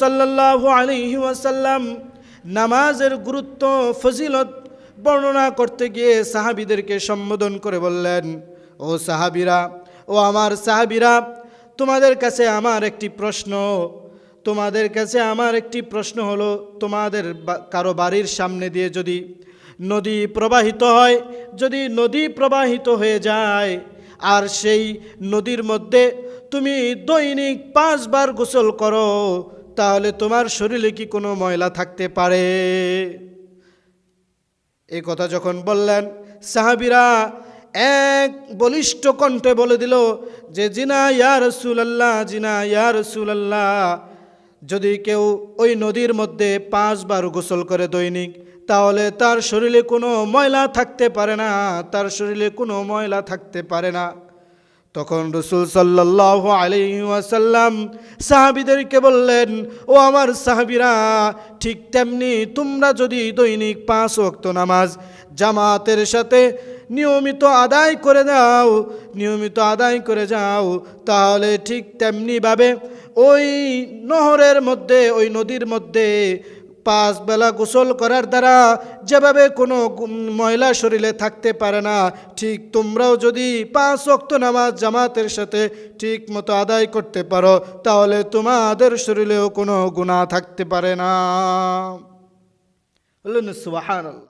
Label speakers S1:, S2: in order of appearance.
S1: সাল্লাহ আলহি ওয়াসাল্লাম নামাজের গুরুত্ব, ফজিলত বর্ণনা করতে গিয়ে সাহাবিদেরকে সম্বোধন করে বললেন, ও সাহাবিরা, ও আমার সাহাবিরা, তোমাদের কাছে আমার একটি প্রশ্ন। তোমাদের কাছে আমার একটি প্রশ্ন হলো, তোমাদের কারও বাড়ির সামনে দিয়ে যদি নদী প্রবাহিত হয়, যদি নদী প্রবাহিত হয়ে যায়, আর সেই নদীর মধ্যে তুমি দৈনিক পাঁচবার গোসল করো তাহলে তোমার শরীরে কি কোনো ময়লা থাকতে পারে? এই কথা যখন বললেন, সাহাবিরা এক বলিষ্ঠ কণ্ঠে বলে দিল, যে জিনা ইয়া রসুলাল্লাহ, জিনা ইয়া রসুলাল্লাহ, যদি কেউ ওই নদীর মধ্যে পাঁচবার গোসল করে দৈনিক, তাহলে তার শরীরে কোনো ময়লা থাকতে পারে না, তার শরীরে কোনো ময়লা থাকতে পারে না। তখন রসুল সাল্লাহ আলহিহাসাল্লাম সাহাবিদেরকে বললেন, ও আমার সাহাবিরা, ঠিক তেমনি তোমরা যদি দৈনিক পাঁচ ওয়াক্ত নামাজ জামাতের সাথে নিয়মিত আদায় করে দাও, নিয়মিত আদায় করে যাও, তাহলে ঠিক তেমনিভাবে ওই নহরের মধ্যে, ওই নদীর মধ্যে পাঁচ বেলা গোসল করার দ্বারা যেভাবে কোনো ময়লা শরীরে থাকতে পারে না, ঠিক তোমরাও যদি পাঁচ অক্ত নামাজ জামাতের সাথে ঠিক মতো আদায় করতে পারো, তাহলে তোমাদের শরীরেও কোনো গুণা থাকতে পারে না। বললেন সুবহানাল্লাহ।